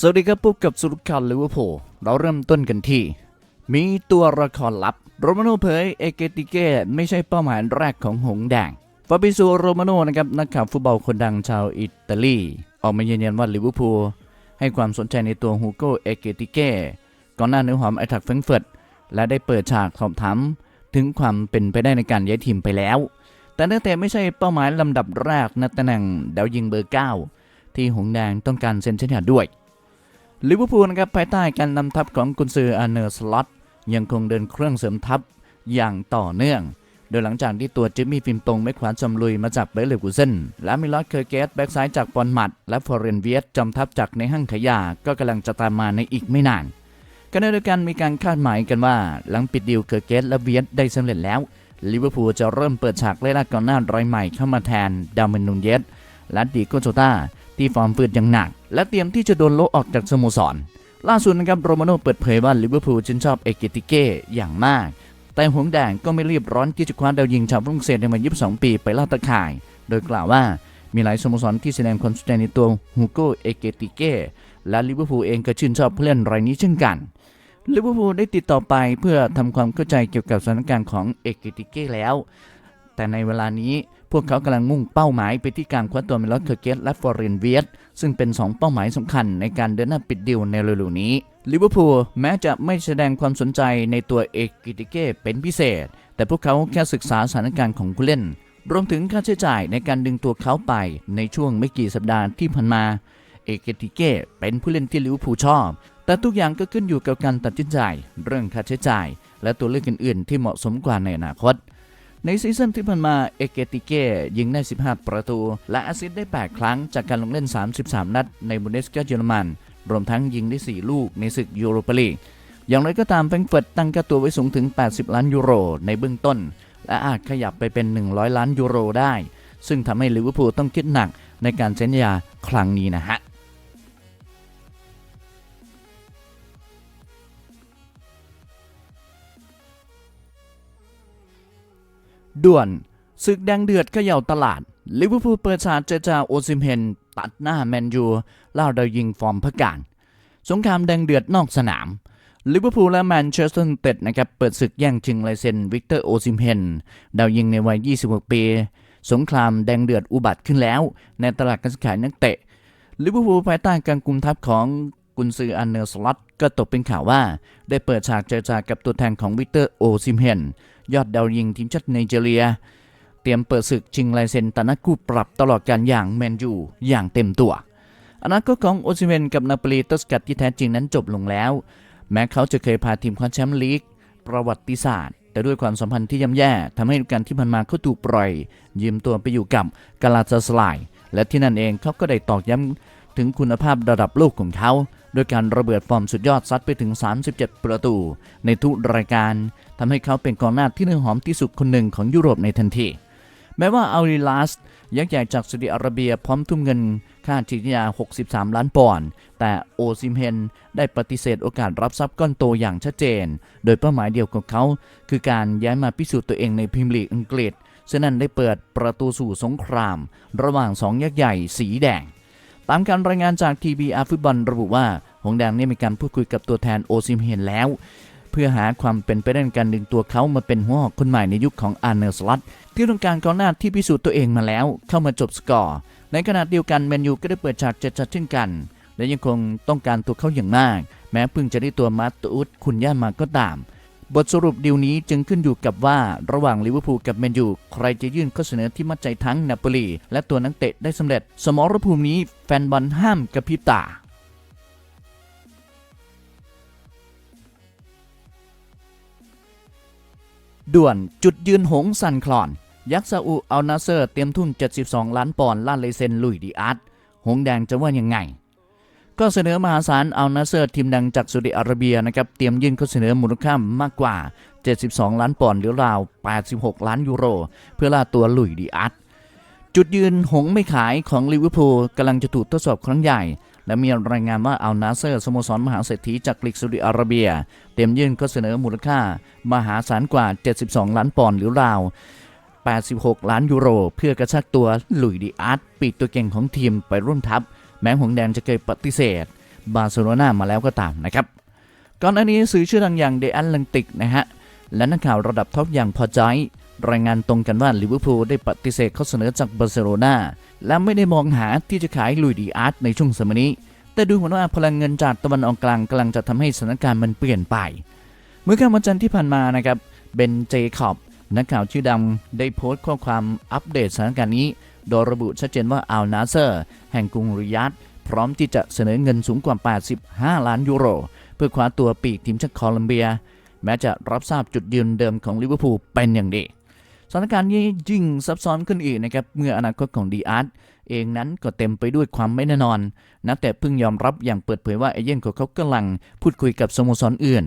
สวัสดีครับพบกับสุรคันลิเวอร์พูลเราเริ่มต้นกันที่ มีตัวละครลับ โรมาโนเผยเอเกติเก้ไม่ใช่เป้าหมายแรกของหงแดงฟาบิโซโรมาโนนะครับนักข่าวฟุตบอลคนดังชาวอิตาลี ออกมายืนยันว่าลิเวอร์พูลให้ความสนใจในตัวฮูโกเอเกติเก้ก่อนหน้าเนื้อหอมไอทักเฟรงเฟิร์ตและได้เปิดฉากสอบถามถึงความเป็นไปได้ในการย้ายทีมไปแล้ว แต่นักเตะไม่ใช่เป้าหมายลำดับแรกในตำแหน่งดาวยิงเบอร์เก้าที่หงแดงต้องการเซ็นสัญญาด้วย ลิเวอร์พูลนะครับภายใต้การนำทัพของกุนซืออาร์เนอร์สล็อตยังคงเดินเครื่องเสริมทัพอย่างต่อเนื่อง โดยหลังจากที่ตัวจิมมี่ฟิมตรงไม่ขวานจำลุยมาจากเบลเลกูเซนและมิลอสเคอร์เกสแบ็กซ้ายจากปอนมัด และฟอร์เรนเวียตจอมทัพจากในห้างขยยาก็กำลังจะตามมาในอีกไม่นานขณะเดียวกันมีการคาดหมายกันว่า หลังปิดดีลเคอร์เกสและเวียตได้สำเร็จแล้วลิเวอร์พูลจะเริ่มเปิดฉากไล่ล่ากองหน้ารายใหม่เข้ามาแทนดามินนูนเยส และดีโกโจตาที่ฟอร์มฟืดอย่างหนัก และเตรียมที่จะโดนโลออกจากสโมสร ล่าสุดนะครับโรมาโนเปิดเผยว่าลิเวอร์พูลชื่นชอบเอเกติเก้อย่างมาก แต่หงแดงก็ไม่รีบร้อนที่จะคว้าดาวยิงชาวฝรั่งเศสในวัย22 ปีไปล่าตะข่าย โดยกล่าวว่ามีหลายสโมสรที่แสดงความสนใจในตัวฮูโกเอเกติเก้และลิเวอร์พูลเองก็ชื่นชอบผู้เล่นรายนี้เช่นกันลิเวอร์พูลได้ติดต่อไปเพื่อทำความเข้าใจเกี่ยวกับสถานการณ์ของเอเกติเก้แล้ว แต่ในเวลานี้ พวกเขากำลังมุ่งเป้าหมายไปที่การคว้าตัวมิลอสเคอร์เกสและฟอร์เรนเวียตซึ่งเป็น 2 เป้าหมายสำคัญในการเดินหน้าปิดดีลในเร็วๆนี้ลิเวอร์พูลแม้จะไม่แสดงความสนใจในตัวเอกกิติเก้เป็นพิเศษ แต่พวกเขาแค่ศึกษาสถานการณ์ของผู้เล่น รวมถึงค่าใช้จ่ายในการดึงตัวเขาไปในช่วงไม่กี่สัปดาห์ที่ผ่านมา เอกิติเก้เป็นผู้เล่นที่ลิเวอร์พูลชอบ แต่ทุกอย่างก็ขึ้นอยู่กับการตัดสินใจ เรื่องค่าใช้จ่าย และตัวเลือกอื่นๆ ที่เหมาะสมกว่าในอนาคต ในซีซั่นที่ผ่านมาเอเกติเก้ยิงได้ 15 ประตู และแอสซิสต์ได้ 8 ครั้งจากการลงเล่น 33 นัดในบุนเดสกาเยอรมัน รวมทั้งยิงได้ 4 ลูกในศึกยูโรปาลีกอย่างไรก็ตามแฟรงก์เฟิร์ตตั้งค่าตัวไว้สูงถึง 80 ล้านยูโรในเบื้องต้น และอาจขยับไปเป็น 100 ล้านยูโรได้ ซึ่งทำให้ลิเวอร์พูลต้องคิดหนักในการเซ็นสัญญาครั้งนี้นะฮะ ด่วนศึกแดงเดือดเขย่าตลาด ลิเวอร์พูลเปิดฉากเจจาโอซิมเฮน ตัดหน้าแมนยูล่าดาวยิงฟอร์มพการ สงครามแดงเดือดนอกสนาม ลิเวอร์พูลและแมนเชสเตอร์ยูไนเต็ดนะครับเปิดศึกแย่งชิงลายเซ็นวิกเตอร์โอซิมเฮน ดาวยิงในวัย 26 ปี สงครามแดงเดือดอุบัติขึ้นแล้ว ในตลาดการซื้อขายนักเตะลิเวอร์พูลภายใต้การกุมทัพของ กุนซืออันเนอร์สล็อตก็ตกเป็นข่าวว่า ได้เปิดฉากเจรจากับตัวแทนของวิกเตอร์โอซิมเฮนยอดดาวยิงทีมชาติไนจีเรีย เตรียมเปิดศึกชิงลายเซ็นตานักคู่ปรับตลอดการอย่างแมนยูอย่างเต็มตัวอนาคตของโอซิเมนกับนาปลีต้นสกัดที่แท้จริงนั้นจบลงแล้ว แม้เขาจะเคยพาทีมคว้าแชมป์ลีก ประวัติศาสตร์ แต่ด้วยความสัมพันธ์ที่ย่ำแย่ทำให้การที่ผ่านมาเขาถูกปล่อย ยืมตัวไปอยู่กับกาลาตาสลายและที่นั่นเองเขาก็ได้ตอกย้ำ ถึงคุณภาพระดับโลกของเขาโดยการระเบิดฟอร์มสุดยอดซัดไปถึง 37 ประตู ในทุกรายการทำให้เขาเป็นกองหน้าที่เนื้อหอมที่สุดคนหนึ่งของยุโรปในทันที แม้ว่าอัลลิลัสยักษ์ใหญ่จากซาอุดิอาระเบียพร้อมทุ่มเงิน ค่าจิตยา 63 ล้านปอนด์แต่โอซิมเฮนได้ปฏิเสธโอกาสรับทรัพย์ก้อนโตอย่างชัดเจน โดยเป้าหมายเดียวของเขา คือการย้ายมาพิสูจน์ตัวเองในพรีเมียร์ลีกอังกฤษซึ่งนั่นได้เปิดประตูสู่สงคราม ระหว่างสองยักษ์ใหญ่สีแดง ตามการรายงานจาก TBR ฟุตบอลระบุว่า หงแดงได้มีการพูดคุยกับตัวแทนโอซิมเฮนแล้ว เพื่อหาความเป็นไปได้ในการดึงตัวเขามาเป็นหัวหอกคนใหม่ในยุคของอาร์เนอร์สลัตที่ต้องการกองหน้าที่พิสูจน์ตัวเองมาแล้ว เข้ามาจบสกอร์ ในขณะเดียวกันแมนยูก็ได้เปิดฉากเจ็ดจัดเช่นกัน และยังคงต้องการตัวเขาอย่างมาก แม้เพิ่งจะได้ตัวมาตูดคุณย่ามาก็ตาม บทสรุปดีลนี้จึงขึ้นอยู่กับว่าระหว่างลิเวอร์พูลกับแมนยูใครจะยื่นข้อเสนอที่มัดใจทั้งนาโปลีและตัวนักเตะได้สำเร็จ สมรภูมินี้แฟนบอลห้ามกระพริบตาด่วนจุดยืนหงส์สันคลอน ยักษ์ซาอุอัลนาเซอร์เตรียมทุ่ม72 ล้านปอนด์ล่าเลเซนลุยดีอาร์ตหงแดงจะว่ายังไง ก็เสนอมหาศาลอัลนาเซอร์ทีมดังจากซาอุดิอาระเบียนะครับเตรียมยื่นข้อเสนอมูลค่ามากกว่า 72 ล้านปอนด์หรือราว 86 ล้านยูโร เพื่อล่าตัวลุยดีอาร์ตจุดยืนหงไม่ขายของลิเวอร์พูลกำลังจะถูกทดสอบครั้งใหญ่ และมีรายงานว่าอัลนาเซอร์สโมสรมหาเศรษฐีจากลีกซาอุดิอาระเบีย เตรียมยื่นข้อเสนอมูลค่ามหาศาลกว่า 72 ล้านปอนด์หรือราว86 ล้านยูโร เพื่อกระชากตัวหลุยดีอาร์ตปีกตัวเก่งของทีมไปร่วมทัพ แม้หงแดงจะเคยปฏิเสธ บาร์เซโลนามาแล้วก็ตามนะครับ ก่อนหน้านี้สื่อชื่อดังอย่างเดอันลังติกนะฮะ และนักข่าวระดับท็อปอย่างพอใจรายงานตรงกันว่าลิเวอร์พูลได้ปฏิเสธข้อเสนอจากบาร์เซโลนาและไม่ได้มองหาที่จะขายลุยดีอาร์ตในช่วงสมัยนี้ แต่ดูเหมือนว่าพลังเงินจากตะวันออกกลางกำลังจะทำให้สถานการณ์มันเปลี่ยนไป เมื่อค่ำวันจันทร์ที่ผ่านมานะครับเบนเจคอบนักข่าวชื่อดังได้โพสต์ข้อความอัปเดตสถานการณ์นี้ โดยระบุชัดเจนว่าอัลนาเซอร์ แห่งกรุงริยัดพร้อมที่จะเสนอเงินสูงกว่า 85 ล้านยูโร เพื่อคว้าตัวปีกทีมชาติโคลอมเบีย แม้จะรับทราบจุดยืนเดิมของลิเวอร์พูลเป็นอย่างดีสถานการณ์นี้ยิ่งซับซ้อนขึ้นอีกนะครับเมื่ออนาคตของดีอาร์ตเองนั้นก็เต็มไปด้วยความไม่แน่นอน นับแต่เพิ่งยอมรับอย่างเปิดเผยว่าเอเย่นของเขากำลังพูดคุยกับสโมสรอื่น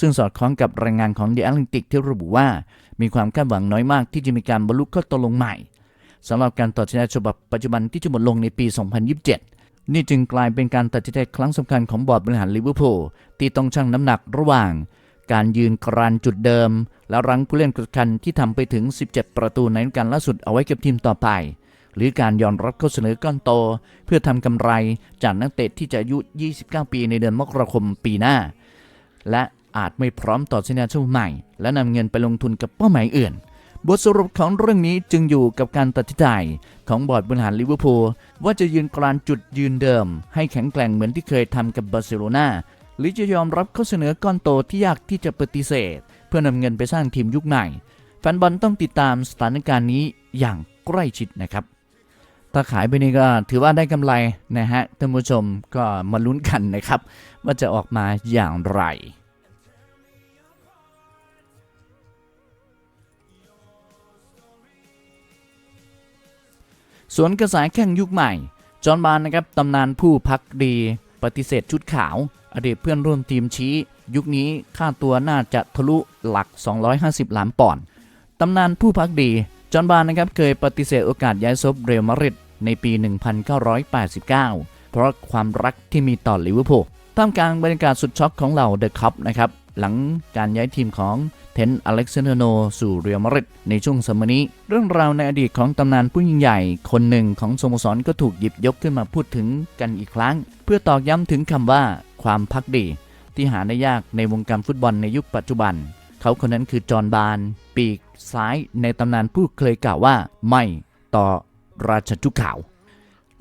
ซึ่งสอดคล้องกับรายงานของเดอะแอตแลนติกที่ระบุว่า มีความคาดหวังน้อยมากที่จะมีการบรรลุข้อตกลงใหม่ สำหรับการตัดสินใจฉบับปัจจุบันที่จะหมดลงในปี 2027 นี่จึงกลายเป็นการตัดสินใจครั้งสำคัญของบอร์ดบริหารลิเวอร์พูลที่ต้องชั่งน้ำหนักระหว่าง การยืนกรานจุดเดิม และรั้งผู้เล่นกระคันที่ทำไปถึง 17 ประตูในฤดูกาลล่าสุดเอาไว้กับทีมต่อไป หรือการยอมรับข้อเสนอก้อนโต เพื่อทำกำไรจากนักเตะที่จะอายุ 29 ปีในเดือนมกราคมปีหน้า และอาจไม่พร้อมต่อสัญญาช่วใหม่ และนำเงินไปลงทุนกับเป้าหมายอื่น บทสรุปของเรื่องนี้จึงอยู่กับการตัดสินใจของบอร์ดบริหารลิเวอร์พูลว่าจะยืนกรานจุดยืนเดิม ให้แข็งแกร่งเหมือนที่เคยทำกับบาร์เซโลนาหรือจะยอมรับข้อเสนอก้อนโตที่ยากที่จะปฏิเสธ เพื่อนำเงินไปสร้างทีมยุคใหม่แฟนบอลต้องติดตามสถานการณ์นี้อย่างใกล้ชิดนะครับถ้าขายไปนี่ก็ถือว่าได้กำไรนะฮะท่านผู้ชมก็มาลุ้นกันนะครับ ว่าจะออกมาอย่างไร สวนกระแสแข่งยุคใหม่ จอห์นบานนะครับตำนานผู้พักดี ปฏิเสธชุดขาว อดีตเพื่อนร่วมทีมชี้ ยุคนี้ค่าตัวน่าจะทะลุหลัก 250 ล้านปอนด์ตำนานผู้พักดี จอห์นบานนะครับเคยปฏิเสธโอกาสย้ายซบเรอัลมาดริดในปี 1989 เพราะความรักที่มีต่อลิเวอร์พูลท่ามกลางบรรยากาศสุดช็อกของเหล่าเดอะคัพนะครับ หลังการย้ายทีมของเทนอเล็กซานเดโนสู่เรอัลมาดริดในช่วงสมัยนี้ เรื่องราวในอดีตของตำนานผู้ยิ่งใหญ่ คนหนึ่งของสโมสรก็ถูกหยิบยกขึ้นมาพูดถึงกันอีกครั้ง เพื่อตอกย้ำถึงคำว่าความพักดี ที่หาได้ยากในวงการฟุตบอลในยุคปัจจุบัน เขาคนนั้นคือจอห์นบาน ปีกซ้ายในตำนานผู้เคยกล่าวว่า ไม่ต่อราชจุกขาว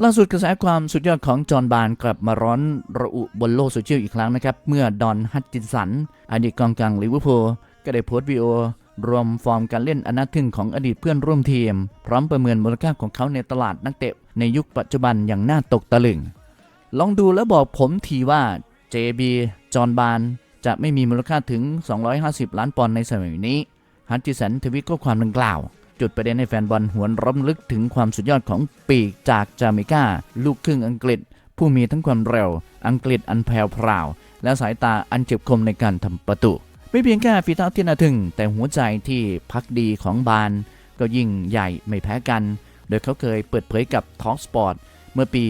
ล่าสุดกระแสความสุดยอดของจอห์นบานกลับมาร้อนระอุบนโลกโซเชียลอีกครั้งนะครับ เมื่อดอนฮัตจินสัน อดีตกองกลางลิเวอร์พูลก็ได้โพสต์วิดีโอ รวมฟอร์มการเล่นอนนาทึ่งของอดีตเพื่อนร่วมทีม พร้อมประเมินมูลค่าของเขาในตลาดนักเตะ ในยุคปัจจุบันอย่างน่าตกตะลึง ลองดูแล้วบอกผมทีว่า JB จอห์นบาน จะไม่มีมูลค่าถึง 250 ล้านปอนด์ในสมัยนี้ฮัตจิสันทวิตข้อความดังกล่าว จุดประเด็นให้แฟนบอลหวนรำลึกถึงความสุดยอดของปีกจากจาเมกา ลูกครึ่งอังกฤษ ผู้มีทั้งความเร็ว อังกฤษอันแผ่วพราว และสายตาอันเจ็บคมในการทำประตู ไม่เพียงแค่ฝีเท้าที่น่าทึ่ง แต่หัวใจที่พักดีของบาน ก็ยิ่งใหญ่ไม่แพ้กัน โดยเขาเคยเปิดเผยกับ Talk Sport เมื่อปี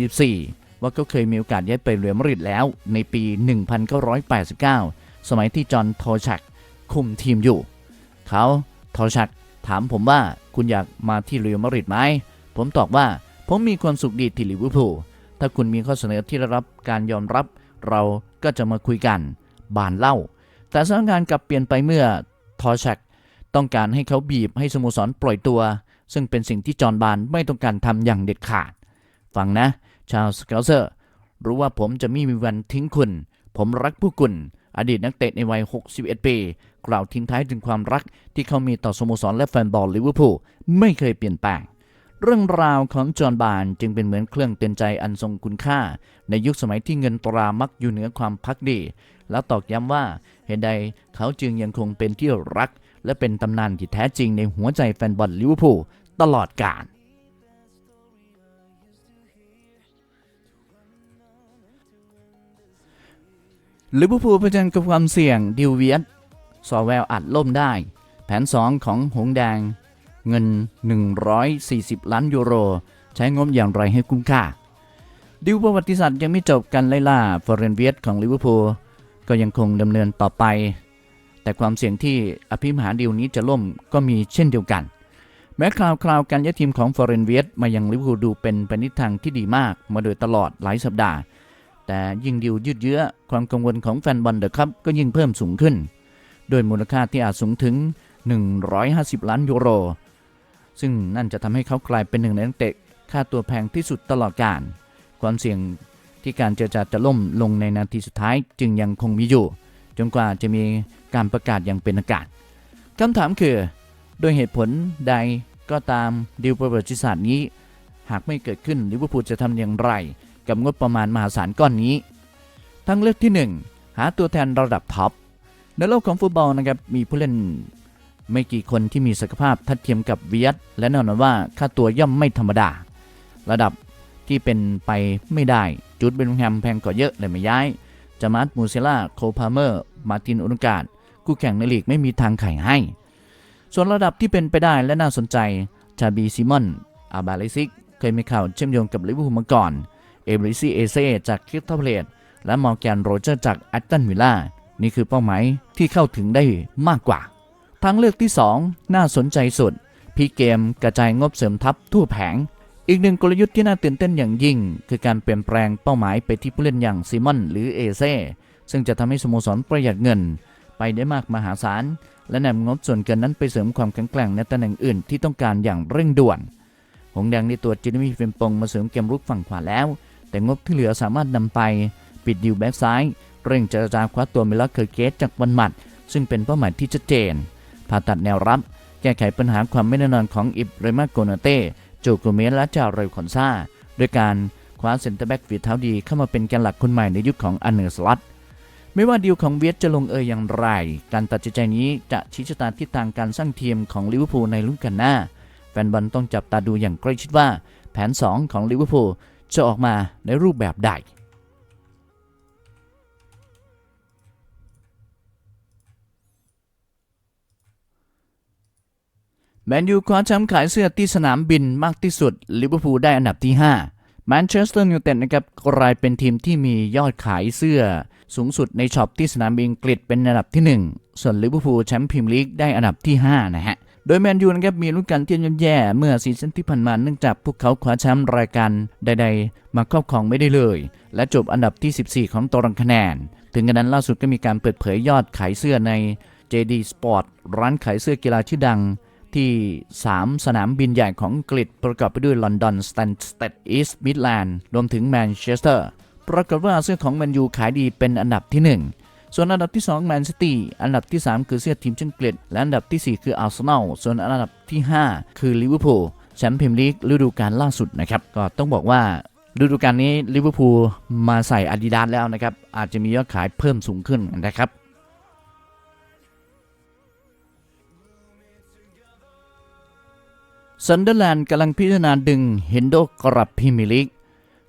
2014ว่าเขาเคยมีโอกาสย้ายไปเรอัลมาดริดแล้ว ในปี 1989 สมัยที่จอห์นโทชักคุมทีมอยู่ เขา โทชักถามผมว่าคุณอยากมาที่เรอัลมาดริดไหม ผมตอบว่าผมมีความสุขดีที่ลิเวอร์พูล ถ้าคุณมีข้อเสนอที่ได้รับการยอมรับ เราก็จะมาคุยกัน บานเล่า แต่สถานการณ์กลับเปลี่ยนไปเมื่อทอชักต้องการให้เขาบีบให้สโมสรปล่อยตัว ซึ่งเป็นสิ่งที่จอห์นบานไม่ต้องการทำอย่างเด็ดขาด ฟังนะ ชาวสเกลเซอร์ รู้ว่าผมจะไม่มีวันทิ้งคุณ ผมรักผู้คุณ อดีตนักเตะในวัย 61 ปี กล่าวทิ้งท้ายถึงความรักที่เขามีต่อสโมสรและแฟนบอลลิเวอร์พูลไม่เคยเปลี่ยนแปลงเรื่องราวของจอห์นบานจึงเป็นเหมือนเครื่องเตือนใจอันทรงคุณค่า ในยุคสมัยที่เงินตรามักอยู่เหนือความพักดี แล้วตอกย้ำว่าเหตุใดเขาจึงยังคงเป็นที่รัก และเป็นตำนานที่แท้จริงในหัวใจแฟนบอลลิเวอร์พูลตลอดกาล ลิเวอร์พูลเผชิญกับความเสี่ยงดิวเวียตซอแววอัดล่มได้ แผน 2 ของหงแดง เงิน 140 ล้านยูโร ใช้งบอย่างไรให้คุ้มค่า ดิวประวัติศาสตร์ยังไม่จบกันไล่ล่าฟอร์เรนเวียตของลิเวอร์พูลก็ยังคงดำเนินต่อไป แต่ความเสี่ยงที่อภิมหาดิวนี้จะล่มก็มีเช่นเดียวกัน แม้คราวคราวการย้ายทีมของฟอร์เรนเวียตมายังลิเวอร์พูลดูเป็นไปในทางที่ดีมากมาโดยตลอดหลายสัปดาห์ แต่ยิ่งดิวยืดเยื้อความกังวลของแฟนบอลเดอะคัพก็ยิ่งเพิ่มสูงขึ้น โดยมูลค่าที่อาจสูงถึง 150 ล้านยูโร ซึ่งนั่นจะทำให้เขากลายเป็นหนึ่งในนักเตะค่าตัวแพงที่สุดตลอดกาลความเสี่ยงที่การเจรจาจะล่มลงในนาทีสุดท้ายจึงยังคงมีอยู่ จนกว่าจะมีการประกาศอย่างเป็นทาการคำถามคือ โดยเหตุผลใดก็ตามดีลประวัติศาสตร์นี้ หากไม่เกิดขึ้นลิเวอร์พูลจะทำอย่างไร กับงบประมาณมหาศาลก้อนนี้ ทั้งเลือกที่ 1 หาตัวแทนระดับท็อปในโลกของฟุตบอลนะครับมีผู้เล่นไม่กี่คนที่มีศักยภาพทัดเทียมกับเวียตและแน่นอนว่าค่าตัวย่อมไม่ธรรมดา ระดับที่เป็นไปไม่ได้จุดเบนแฮมแพงกว่าเยอะเลยไม่ย้ายจามัสมูเซล่าโคพาเมอร์ มาตินอุนกาดคู่แข่งในลีกไม่มีทางไข่ให้ ส่วนระดับที่เป็นไปได้และน่าสนใจชาบีซิมอนอาบาลิซิก เคยมีข่าวเชื่อมโยงกับลิเวอร์พูลมาก่อน เอบริซีเอเซจากคริสตัลเพลตและมอร์แกนโรเจอร์จากแอตตันวิลล่านี่คือเป้าหมายที่เข้าถึงได้มากกว่า ทางเลือกที่ 2 น่าสนใจสุด พีเกมกระจายงบเสริมทัพทั่วแผง อีกหนึ่งกลยุทธ์ที่น่าตื่นเต้นอย่างยิ่ง คือการเปลี่ยนแปลงเป้าหมายไปที่ผู้เล่นอย่างซิมอนหรือเอเซซึ่งจะทำให้สโมสรประหยัดเงิน ไปได้มากมหาศาล และนำงบส่วนเกินนั้นไปเสริมความแข็งแกร่งในตำแหน่งอื่นที่ต้องการอย่างเร่งด่วน หงแดงในตัวจินมีเฟมปงมาเสริมเกมรุกฝั่งขวาแล้ว แต่งบที่เหลือสามารถนำไป ปิดดิวแบ็กซ้าย เร่งเจรจาคว้าตัวมิลเลอร์เคอร์เกตจากวันหมัด ซึ่งเป็นเป้าหมายที่ชัดเจน ผ่าตัดแนวรับ แก้ไขปัญหาความไม่แน่นอนของอิบเรมาโกนาเต้โจโกเมสและจาเรลคอนซาด้วยการคว้าเซนเตอร์แบ็กฝีเท้าดีเข้ามาเป็นแกนหลักคนใหม่ในยุคของอันเนอร์สลัตไม่ว่าดีลของเวียดจะลงเอยอย่างไร การตัดสินใจนี้จะชี้ชะตาทิศทางการสร้างทีมของลิเวอร์พูลในฤดูกาลหน้า แฟนบอลต้องจับตาดูอย่างใกล้ชิดว่า แผน 2 ของลิเวอร์พูล จะออกมาในรูปแบบใด แมนยูคว้าแชมป์ขายเสื้อที่สนามบินมากที่สุด ลิเวอร์พูลได้อันดับที่ 5 แมนเชสเตอร์ยูไนเต็ดนะครับกลายเป็นทีมที่มียอดขายเสื้อ สูงสุดในช็อปที่สนามบินอังกฤษเป็นอันดับที่ 1 ส่วนลิเวอร์พูลแชมป์พรีเมียร์ลีกได้อันดับที่ 5 นะฮะ โดยแมนยูนะครับมีรุ่นการที่ย่ำแย่เมื่อซีซั่นที่ผ่านมาเนื่องจากพวกเขาคว้าแชมป์รายการใด ๆ มาครอบครองไม่ได้เลย และจบอันดับที่ 14 ของตารางคะแนน ถึงกระนั้นล่าสุดก็มีการเปิดเผยยอดขายเสื้อใน JD Sport ร้านขายเสื้อกีฬาชื่อดังที่ 3 สนามบินใหญ่ของอังกฤษประกอบไปด้วยลอนดอนสแตนสเตดอีสต์มิดแลนด์รวมถึงแมนเชสเตอร์ปรากฏว่าเสื้อของแมนยูขายดีเป็นอันดับที่ 1 ส่วนอันดับที่2แมนซิตี้อันดับที่ 3 คือเสื้อทีมชาติอังกฤษและอันดับทีสี่ 4 คืออาร์เซนอลส่วนอันดับที่ 5 คือลิเวอร์พูลแชมป์พรีเมียร์ลีกฤดูกาลล่าสุดนะครับก็ต้องบอกว่าฤดูกาลนี้ลิเวอร์พูลมาใส่อาดิดาสแล้วนะครับอาจจะมียอดขายเพิ่มสูงขึ้นนะครับซันเดอร์แลนด์กำลังพิจารณาดึงเฮนโดกลับพรีเมียร์ลีก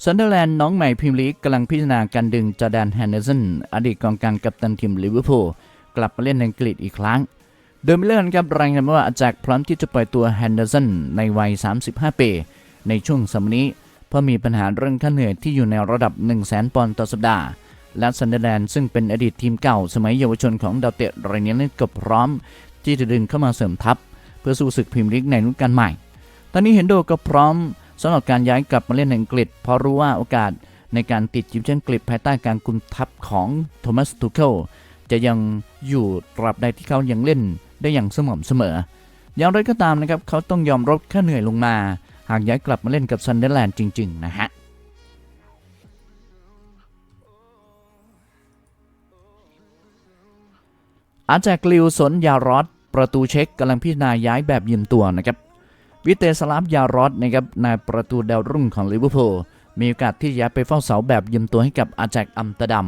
ซันเดอร์แลนด์น้องใหม่พรีเมียร์ลีกกำลังพิจารณาการดึงจอแดนแฮนเดอร์สันอดีตกองกลางกัปตันทีมลิเวอร์พูลกลับมาเล่นอังกฤษอีกครั้ง โดยมิลเลอร์ครับรายงานว่าอาจากพร้อมที่จะปล่อยตัวแฮนเดอร์สันในวัย 35 ปี ในช่วงสมัยนี้ เพราะมีปัญหาเรื่องค่าเหนื่อยที่อยู่ในระดับ 1 0 0 0 0แปอนด์ต่อสัปดาห์และซันเดอร์แลนด์ซึ่งเป็นอดีตทีมเก่าสมัยเยาวชนของดาวเตะรายนี้นั้นก็พร้อม ที่จะดึงเข้ามาเสริมทัพ เพื่อสู้ศึกพรีเมียร์ลีกในฤดูกาลใหม่ ตอนนี้เฮนโดก็พร้อม สำหรับการย้ายกลับมาเล่นอังกฤษ เพราะรู้ว่าโอกาสในการติดทีมชาติอังกฤษภายใต้การคุมทัพของโทมัสทูเคิลจะยังอยู่ตราบใดที่เขายังเล่นได้อย่างสม่ำเสมอ อย่างไรก็ตามนะครับเขาต้องยอมลดค่าเหนื่อยลงมา หากย้ายกลับมาเล่นกับซันเดอร์แลนด์จริง ๆ นะฮะอาจากลิวสนยารอดประตูเช็คกำลังพิจารณาย้ายแบบยืมตัวนะครับ วิเตสลาฟยารอดนะครับนายประตูดาวรุ่งของลิเวอร์พูลมีโอกาสที่จะย้ายไปเฝ้าเสาแบบยืมตัวให้กับอาแจกอัมเตอร์ดัม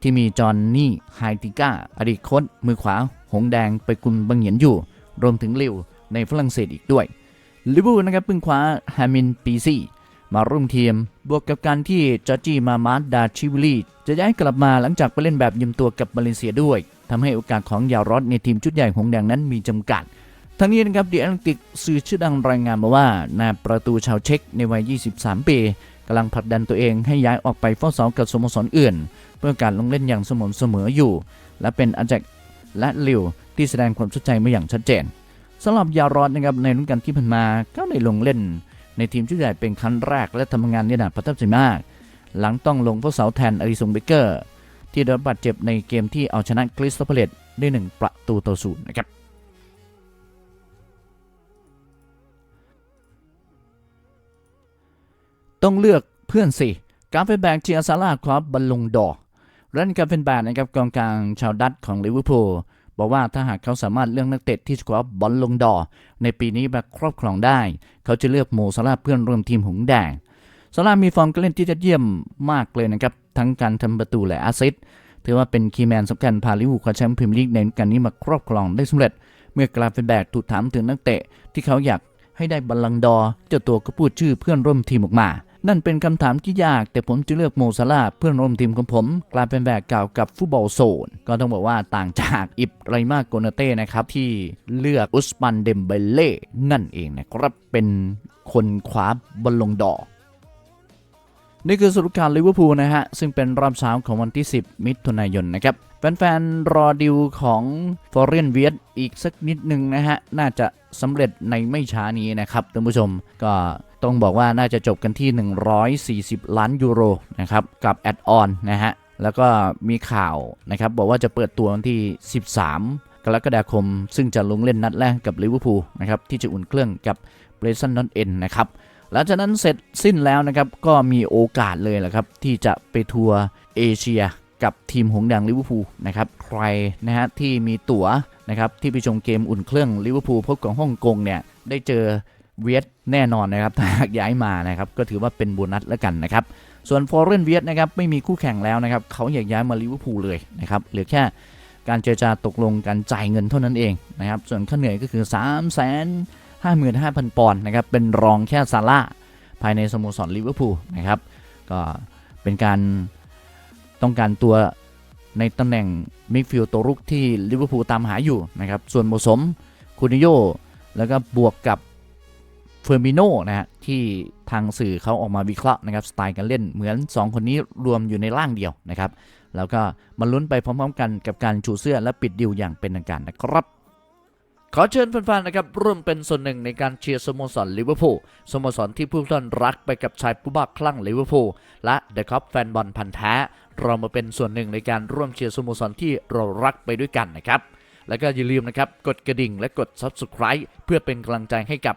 ที่มีจอห์นนี่ไฮติก้าอดีตโค้ชมือขวา หงแดงไปกุมบังเหยียนอยู่ รวมถึงลิวในฝรั่งเศสอีกด้วยลิเวอร์พูลนะครับเพิ่งคว้าฮามินปีซี่มาร่วมทีม บวกกับการที่จอร์จีมามาร์ดาชิวิลีจะย้ายกลับมาหลังจากไปเล่นแบบยืมตัวกับมาเลเซียด้วยทำให้โอกาสของยารอดในทีมชุดใหญ่หงแดงนั้นมีจำกัด ทั้งนี้นะครับเดียร์ติกสื่อชื่อดังรายงานมาว่านาประตูชาวเช็กในวัย 23 ปีกำลังผลักดันตัวเองให้ย้ายออกไปเฝ้าเสากับสโมสรอื่น เพื่อการลงเล่นอย่างสม่ำเสมออยู่ และเป็นอาแจกและลิวที่แสดงความสนใจมาอย่างชัดเจนสำหรับยารอดนะครับในรุ่นการที่ผ่านมาก็ได้ลงเล่น ในทีมชุดใหญ่เป็นครั้งแรกและทำงานได้อย่างประทับใจมาก หลังต้องลงผู้เสาแทนอริสงเบเกอร์ ที่ได้รับบาดเจ็บในเกมที่เอาชนะคริสตัลพลตได้1ประตูต่อศูนย์นะครับ ต้องเลือกเพื่อนสิกาเฟนแบกเชียร์ซาร่าคว้าบอลลงดอร์รันกาเฟนแบกนะครับกองกลางชาวดัตช์ของลิเวอร์พูลบอกว่าถ้าหากเขาสามารถเลือกนักเตะที่คว้าบอลลงดอในปีนี้มาครอบครองได้ เขาจะเลือกโมซาร่าเพื่อนร่วมทีมหงแดงซาร่ามีฟอร์มการเล่นที่ยอดเยี่ยมมากเลยนะครับ ทั้งการทำประตูและแอสซิสต์ถือว่าเป็นคีย์แมนสำคัญพาลิเวอร์พูลคว้าแชมป์พรีเมียร์ลีกในการนี้มาครอบครองได้สำเร็จ เมื่อกราเฟนแบกถูกถามถึงนักเตะที่เขาอยากให้ได้บอลลังดอเจ้าตัวก็พูดชื่อเพื่อนร่วมทีมออกมา นั่นเป็นคำถามที่ยาก แต่ผมจะเลือกโมซาร่าเพื่อนร่วมทีมของผม กลายเป็นแบกเก่ากับฟุตบอลโซน ก็ต้องบอกว่าต่างจากอิบไรมาโกนาเต้นะครับ ที่เลือกอุสมันเดมเบเล่นั่นเองนะครับเป็นคนคว้าบอลลงดอนี่คือสรุปการลิเวอร์พูลนะฮะ ซึ่งเป็นรอบเช้าของวันที่ 10 มิถุนายนนะครับแฟนๆ รอดิวของฟอร์เรนเวียอีกสักนิดหนึ่งนะฮะ น่าจะสำเร็จในไม่ช้านี้นะครับท่านผู้ชมก็ ต้องบอกว่าน่าจะจบกันที่ 140 ล้านยูโรนะครับกับแอดออนนะฮะแล้วก็มีข่าวนะครับบอกว่าจะเปิดตัววันที่ 13 กรกฎาคม ซึ่งจะลงเล่นนัดแรกกับลิเวอร์พูลนะครับที่จะอุ่นเครื่องกับเบรซันนอนเอ็นนะครับหลังจากนั้นเสร็จสิ้นแล้วนะครับก็มีโอกาสเลยแหละครับที่จะไปทัวร์เอเชียกับทีมหงส์แดงลิเวอร์พูลนะครับใครนะฮะที่มีตั๋วนะครับที่ไปชมเกมอุ่นเครื่องลิเวอร์พูลพบกับฮ่องกงเนี่ยได้เจอ เวียดแน่นอนนะครับถ้าหากย้ายมานะครับก็ถือว่าเป็นโบนัสแล้วกันนะครับส่วนฟอร์เรนเวียดนะครับไม่มีคู่แข่งแล้วนะครับเขาอยากย้ายมาลิเวอร์พูลเลยนะครับเหลือแค่การเจรจาตกลงการจ่ายเงินเท่านั้นเองนะครับส่วนค่าเหนื่อยก็คือ 3 5 5 0 0 0 ปอนด์นะครับเป็นรองแค่ซาร่าภายในสโมสรลิเวอร์พูลนะครับก็เป็นการต้องการตัวในตำแหน่งมิดฟิลด์ตัวรุกที่ลิเวอร์พูลตามหาอยู่นะครับส่วนผสมคูนิโยแล้วก็บวกกับ ฟอร์มิโนนะฮะที่ทางสื่อเขาออกมาวิเคราะห์นะครับสไตล์การเล่นเหมือน 2 คนนี้รวมอยู่ในร่างเดียวนะครับแล้วก็มาลุ้นไปพร้อมๆกันกับการชูเสื้อและปิดดิวอย่างเป็นทางการนะครับขอเชิญแฟนๆนะครับร่วมเป็นส่วนหนึ่งในการเชียร์สโมสรลิเวอร์พูลสโมสรที่ผู้ท่านรักไปกับชายผู้บ้าคลั่งลิเวอร์พูลและเดอะคัพแฟนบอลพันธ์แท้ เรามาเป็นส่วนหนึ่งในการร่วมเชียร์สโมสรที่เรารักไปด้วยกันนะครับ แล้วก็อย่าลืมนะครับ กดกระดิ่งและกด Subscribe เพื่อเป็นกำลังใจให้กับ